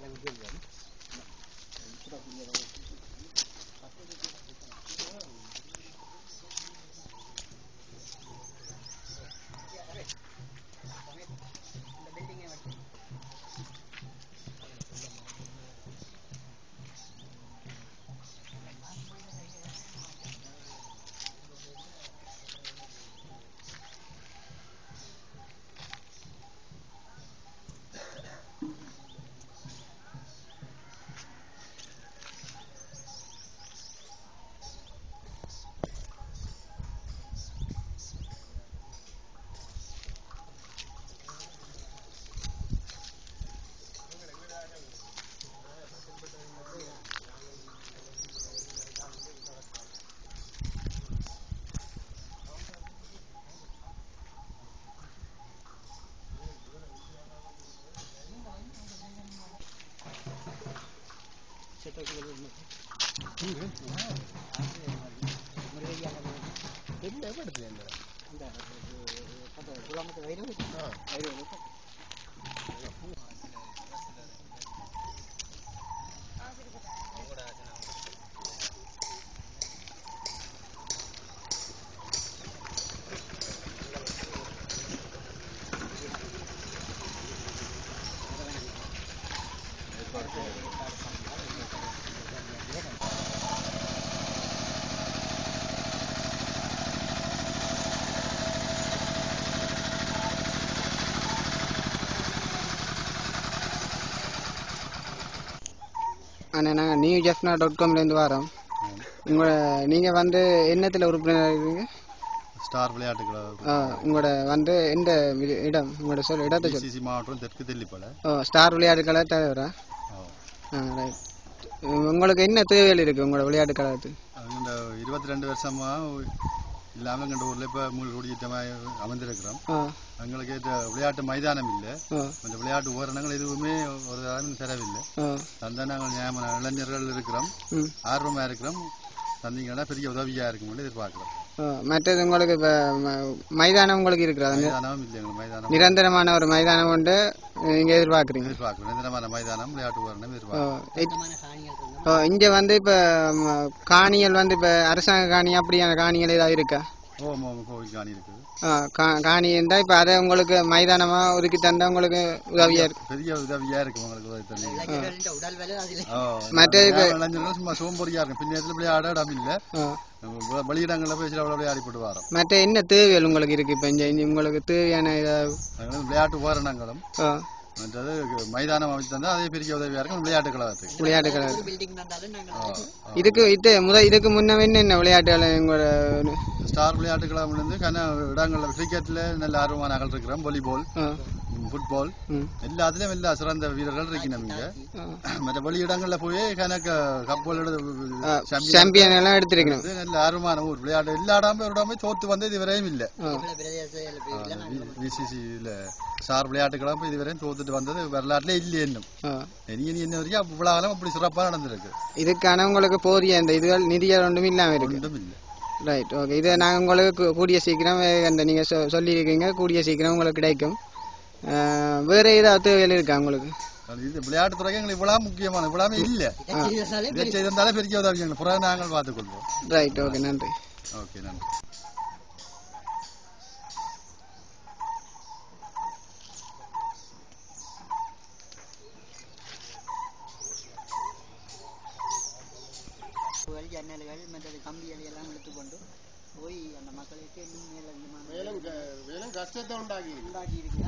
Thank you. ಪಡ್ತೇನೆ அண்ணா நாங்கள் new Jaffna dot காம்லேருந்து வரோம் உங்களோட நீங்கள் வந்து என்னத்தில் உறுப்பினர் இருக்கீங்க? ஸ்டார் விளையாட்டுகளை உங்களோட வந்து எந்த இடம்? உங்களோட சொல் இடத்தை சொல். சிசி மாவட்டம் தெற்கு தெல்லிப்பளை ஸ்டார் விளையாட்டு தலைவரா? ரைட் உங்களுக்கு என்ன தேவைகள் இருக்குது உங்களோட விளையாட்டு கழகத்துக்கு இருபத்தி ரெண்டு வருஷமா இல்லாமல் எங்கள் ஊரில் இப்போ அமைந்திருக்கிறோம். ஆ. எங்களுக்கு இந்த விளையாட்டு மைதானம் இல்லை அந்த விளையாட்டு உபகரணங்கள் எதுவுமே ஒரு தரவில்லை தந்தா நாங்கள் நியமன இளைஞர்கள் இருக்கிறோம். ம். ஆர்வமாக இருக்கிறோம். தந்தீங்கன்னா பெரிய உதவியாக இருக்கும்னு எதிர்பார்க்குறோம். மற்றது உங்களுக்கு இப்போ மைதானம் உங்களுக்கு இருக்கிறதா? மைதானம் இல்லை எங்களுக்கு மைதானம் நிரந்தரமான ஒரு மைதானம் கொண்டு நீங்கள் எதிர்பார்க்குறீங்க? எதிர்பார்க்குறோம். நிரந்தரமான மைதானம் விளையாட்டு உபகரணம் எதிர்பார்க்குறோம். இங்கே வந்து இப்போ காணிகள் வந்து இப்போ அரசாங்க காணி அப்படியான காணிகள் ஏதாவது இருக்கா? காணி இருந்தால் இப்போ அதை உங்களுக்கு மைதானமாக ஒதுக்கி தந்தா உங்களுக்கு உதவியாக இருக்கும்? பெரிய உதவியாக இருக்கும் உங்களுக்கு இளைஞர்கள் சும்மா சோம்பொறியா இருக்கும். பின்னத்துல இடம் இல்ல. வெளியிடங்கள்ல போய் சில விளையாடி போட்டு வரோம் மற்ற என்ன தேவைகள் உங்களுக்கு இருக்கு இப்போ உங்களுக்கு தேவையான விளையாட்டு உபகரணங்களும் மற்றது மைதானம் அமைச்சு தந்தா அதே பெரிய உதவியா இருக்கும் விளையாட்டு கழகத்துக்கு விளையாட்டு கழகம் இதுக்கு இது முத இதுக்கு முன்ன என்ன விளையாட்டுகள் உங்களோட ஸ்டார் விளையாட்டு கழகம் இருந்து கன இடங்கள்ல கிரிக்கெட்ல நல்ல ஆர்வமான இருக்கிறோம் வாலிபால் ஃபுட்பால் எல்லாத்துலயும் எல்லா சிறந்த வீரர்கள் இருக்கணும் இங்க. மற்ற வெளியிடங்கள்ல போய் கணக்கு கப்பல் சாம்பியன் எல்லாம் எடுத்திருக்கணும் நல்ல ஆர்வமான ஊர் விளையாட்டு எல்லா இடமே இடமே தோத்து வந்து இதுவரையும் இல்லை ஆ, விசிசியில் ஸ்டார் விளையாட்டுக்கெல்லாம் போய் இதுவரையும் தோத்துட்டு வந்தது வரலாற்றுல இல்லை இன்னும். இனி இனி என்ன வரைக்கும் இவ்வளவு அப்படி சிறப்பா நடந்திருக்கு இதுக்கான உங்களுக்கு போதிய அந்த இதுகள் நிதிகள் ஒன்றும் இல்லாமல் இருக்கு ஒன்றும் இல்லை ரைட் ஓகே இதை நாங்கள் உங்களுக்கு கூடிய சீக்கிரம் அந்த நீங்கள் சொ சொல்லியிருக்கீங்க கூடிய சீக்கிரம் உங்களுக்கு கிடைக்கும் வேற ஏதாவது தேவைகள் இருக்கா உங்களுக்கு? இது விளையாட்டு துறைக்கு எங்களுக்கு இவ்வளவு முக்கியமான இவ்வளவு இல்ல. இதை செய்திருந்தாலே பெரிய உதவி எங்களுக்கு பிறகு நாங்கள் பார்த்துக்கொள்வோம். ரைட் ஓகே நன்றி. ஓகே நன்றி. ஜன்னல்கள் மற்றது கம்பிகளை எல்லாம் எடுத்துக்கொண்டு போய் அந்த மக்களுக்கு இன்னும் மேலும் மேலும் கஷ்டத்தை உண்டாகி உண்டாக்கி. இருக்கிறோம்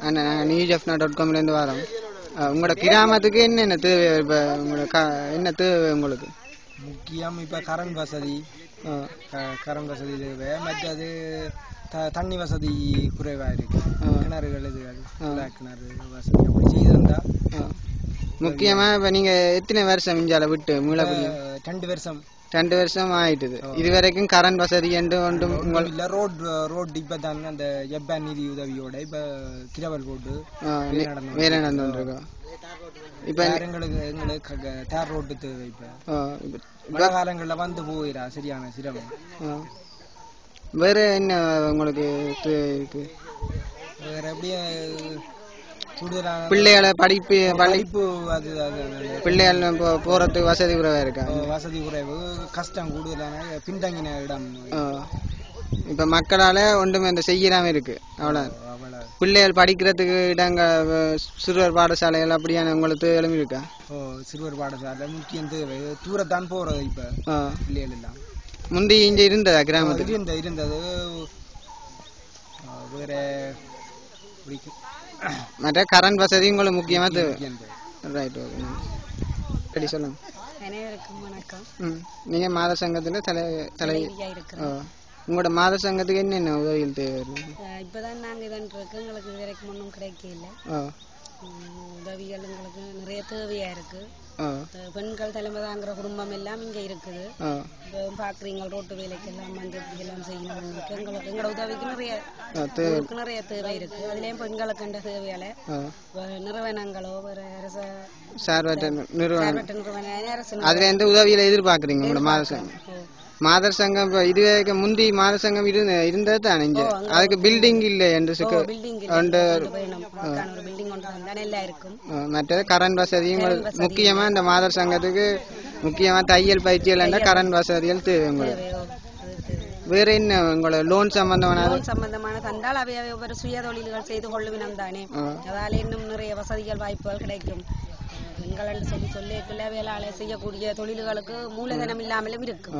அண்ணா நாங்கள் நியூஸ் எஃப்னா டாட் காம்லேருந்து வரோம் உங்களோட கிராமத்துக்கு என்னென்ன தேவை இப்போ உங்களோட க என்ன தேவை உங்களுக்கு? முக்கியம் இப்போ கரண்ட் வசதி கரண்ட் வசதி தேவை. மற்றது த- தண்ணி வசதி குறைவா இருக்கு. ஆ. கிணறுகள். குழா கிணறு வசதி அப்படி செய்து தந்தா ஆ. முக்கியமா இப்ப நீங்க எத்தனை வருஷம் இஞ்சால விட்டு அஹ், ரெண்டு வருஷம். ரெண்டு வருஷம் ஆயிட்டுது இது வரைக்கும் கரண்ட் வசதி என்று ஒன்றும் உங்கள் இல்ல ரோட் ரோட் இப்ப தான் அந்த ஜப்பான் நிதி உதவியோட இப்ப கிரவல் ரோடு வேலை நடந்து கொண்டிருக்கோம் இப்ப எங்களுக்கு எங்களுக்கு தார் ரோட்டு தேவை இப்ப மழை காலங்கள்ல வந்து போயிடா சரியான சிரமம். வேற என்ன உங்களுக்கு இருக்கு வேற எப்படியும் பிள்ளைகளை படிப்பு படிப்பு அது பிள்ளைகள் போறதுக்கு வசதி குறைவா இருக்கா? வசதி குறைவு கஷ்டம் கூடுதலான பின்தங்கின இடம். இப்ப மக்களால ஒன்றுமே இந்த செய்யலாம இருக்கு அவ்வளவு. பிள்ளைகள் படிக்கிறதுக்கு இடங்க சிறுவர் பாடசாலைகள் அப்படியான உங்களுக்கு எழுமி இருக்கா? ஓ சிறுவர் பாடசாலை முக்கியம் தேவை. தூரத்தான் போறது இப்ப. பிள்ளைகள் எல்லாம். முந்தி இங்க இருந்ததா கிராமத்துக்கு இருந்த இருந்தது. அஹ் வேற மற்ற கரண்ட் வசதி உங்களுக்கு முக்கியமா தேவை. ரைட் ஓகே சரி சொல்லுங்க அனைவருக்கும் வணக்கம் ம் நீங்க மாத சங்கத்துல தலை தலை. உங்களோட மாத சங்கத்துக்கு என்னென்ன உதவிகள் தேவை இப்பதான் நாங்க இதன் இருக்கு எங்களுக்கு வரைக்கும் ஒன்றும் கிடைக்கல உதவிகள் எங்களுக்கு நிறைய தேவையா இருக்கு. பெண்கள் தலைமை தாங்கிற குடும்பம் எல்லாம் இங்க இருக்குது. பாக்குறீங்க ரோட்டு வேலைக்கெல்லாம் வந்து எல்லாம் செய்யணும். எங்களுக்கு எங்களோட உதவிக்கு நிறைய நிறைய தேவை இருக்கு. அதுலயும் பெண்களுக்கு கண்ட தேவையால? நிறுவனங்களோ வேற அரச சார்பற்ற நிறுவனம். அதுல எந்த உதவியில எதிர்பார்க்குறீங்க நிறுவனம். மாதர் சங்கம் இப்போ இது வரைக்கும் முந்தி மாத சங்கம் இருந்த இருந்தது தானே இங்க? அதுக்கு பில்டிங் இல்லை என்று மற்றது கரண்ட் வசதியும் முக்கியமா இந்த மாதர் சங்கத்துக்கு முக்கியமா தையல் பயிற்சிகள் என்ற கரண்ட் வசதிகள் தேவை உங்களுக்கு. வேற என்ன உங்களோட லோன் சம்பந்தமான சம்பந்தமான தந்தால் அவை ஒரு சுய தொழில்கள் செய்து கொள்ளுவினம் தானே. அதால இன்னும் நிறைய வசதிகள் வாய்ப்புகள் கிடைக்கும். பெண்கள் என்று சொல்லி சொல்லி வேளாளை செய்யக்கூடிய தொழில்களுக்கு மூலதனம் இல்லாமலும் இருக்கும்.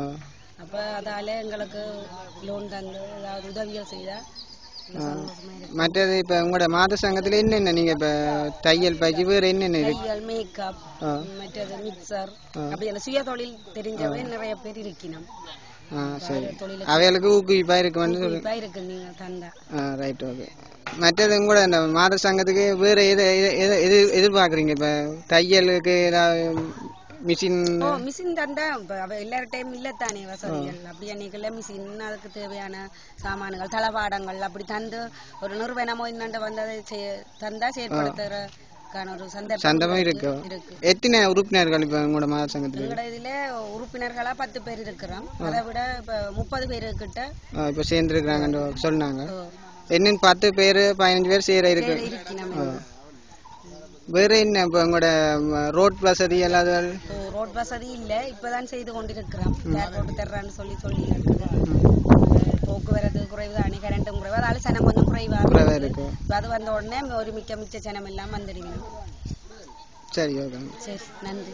அப்ப அதால எங்களுக்கு லோன் தந்து ஏதாவது உதவிகள் செய்தா சந்தோஷமா இருக்கும் மற்றது இப்ப உங்களோட மாத சங்கத்துல என்னென்ன? நீங்க இப்ப தையல் பயிற்சி வேற என்னென்ன இருக்கு? தையல் மேக்கப். மற்றது மிக்சர் அப்படி எல்லாம் சுய தொழில் தெரிஞ்சவே நிறைய பேர் இருக்கணும். அவைகளுக்கு ஊக்குவிப்பா இப்ப இருக்கு நீங்க தந்தா. ரைட் ஓகே மற்றது கூட இந்த மாத சங்கத்துக்கு வேற எது எது எதிர்பார்க்குறீங்க? இப்ப தையலுக்கு ஏதாவது மிஷின் ஓ மிஷின் அவ எல்லார டைம் இல்லத்தானே வசதிகள் அப்படி அன்னைக்குள்ள மிஷின் அதுக்கு தேவையான சாமான்கள் தளவாடங்கள் அப்படி தந்து ஒரு நிறுவனமோ இன்னண்ட வந்ததை தந்தா செயற்படுத்துறதுக்கான ஒரு சந்தர்ப்பம் இருக்கு. எத்தனை உறுப்பினர்கள் இப்ப உங்களோட மாத சங்கத்துல? எங்களோட இதுல உறுப்பினர்களா பத்து பேர் இருக்கிறோம். அதை விட இப்ப முப்பது பேரு கிட்ட இப்ப சேர்ந்துருக்குறாங்கன்னு சொன்னாங்க. ஓ, என்னன்னு பத்து பேர் பதினஞ்சு பேர் சேர இருக்கு. வேற என்ன இப்ப உங்களோட ரோட் வசதி எல்லாரும் ரோட் வசதி இல்ல. இப்பதான் செய்து கொண்டிருக்கிறோம். யார் ரோடு தர்றான்னு சொல்லி சொல்லி போக்குவரத்து குறைவு தானே கரண்ட்டும் குறைவு அதால சனம் கொஞ்சம் குறைவா குறைவா இருக்குது. இருக்கு. அது வந்த உடனே ஒரு மிக்க மிச்ச சனம் எல்லாம் வந்துடுவீங்க சரி ஓகே சரி நன்றி.